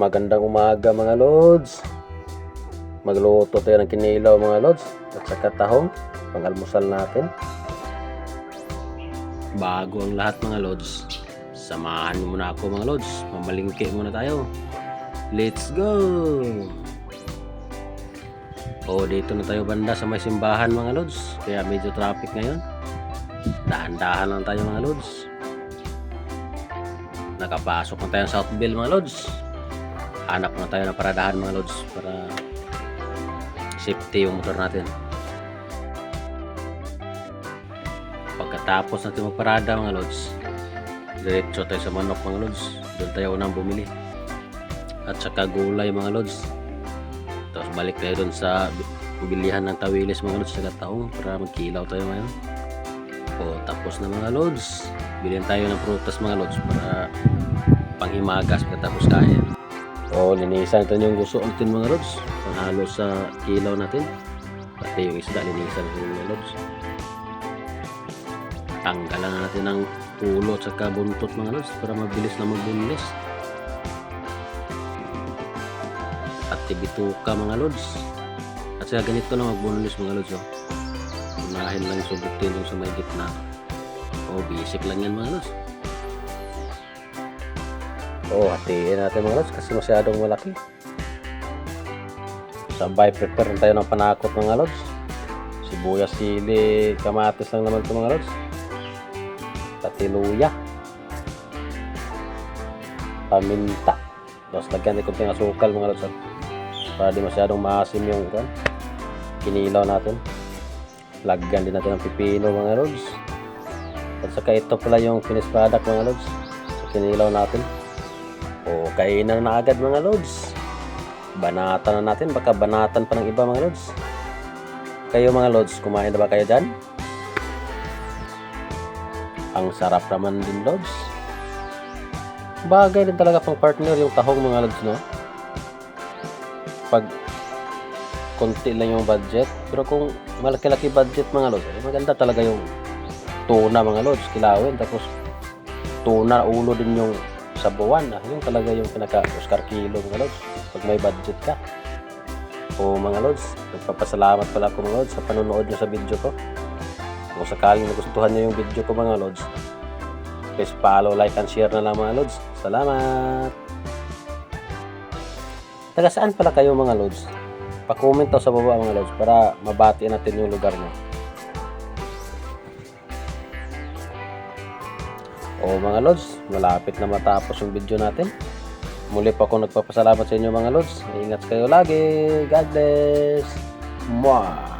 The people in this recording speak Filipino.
Magandang umaga mga lods. Magluto tayo ng kinilaw mga lods. At saka tahong. Pang-almusal natin. Bago ang lahat mga lods. Samahan mo muna ako mga lods. Mamalingki muna tayo. Let's go! O dito na tayo banda sa may simbahan mga lods. Kaya medyo traffic ngayon. Dahan-dahan lang tayo mga lods. Nakapasok na tayo sa Southville mga lods. Hanap na tayo ng paradahan mga lods para safety yung motor natin. Pagkatapos natin magparada mga lods, diretso tayo sa manok mga lods. Doon tayo unang bumili. At saka gulay mga lods. Tapos balik tayo doon sa bilihan ng tawilis mga lods sa taong para magkilaw tayo ngayon. O tapos na mga lods. Bilhin tayo ng prutas mga lods para panghimagas pagkatapos kain. O linisan natin yung gusto natin mga lods. Panghalo sa kilaw natin. Pati yung isda linisan natin mga lods. Tanggalan na natin ng ulo at saka buntot mga lods para mabilis na magbunlis. At tibituka mga lods. At saka ganito lang magbunlis mga lods. Oh. Unahin lang subutin yung sa may gitna. O basic lang yan mga lods. Oo, oh, hatiin natin mga lods kasi masyadong malaki. Sabay prepare tayo ng panakot mga lods. Sibuyas, sili, kamatis lang naman ito mga lods. Pati luya. Paminta. Tapos lagyan din konting asukal mga lods. ah. Para di masyadong maasim yung kan. Kinilaw natin. Lagyan din natin ng pipino mga lods. At saka ito pala yung finished product mga lods. Sa kinilaw natin. O, kainan na agad mga lods. Banatan na natin. Baka banatan pa ng iba mga lods. Kayo mga lods, kumain na ba kayo dyan? Ang sarap naman din lods. Bagay din talaga pang partner yung tahong mga lods, no? Pag konti lang yung budget. Pero kung malaki-laki budget mga lods, eh, maganda talaga yung tuna mga lods, kilawin. Tapos tuna, ulo din yung sa buwan. Ah. Yung talaga yung pinaka-Oscar kilo mga lods. Pag may budget ka. O mga lods, nagpapasalamat pala ako mga lods sa panonood nyo sa video ko. Kung sakaling nagustuhan nyo yung video ko mga lods, please follow, like, and share na lang mga lods. Salamat! Taga saan pala kayo mga lods? Pa-comment daw sa baba mga lods para mabati natin yung lugar nyo. O mga lods, malapit na matapos yung video natin. Muli pa ako nagpapasalamat sa inyo mga lods. Ingat kayo lagi. God bless. Mwah!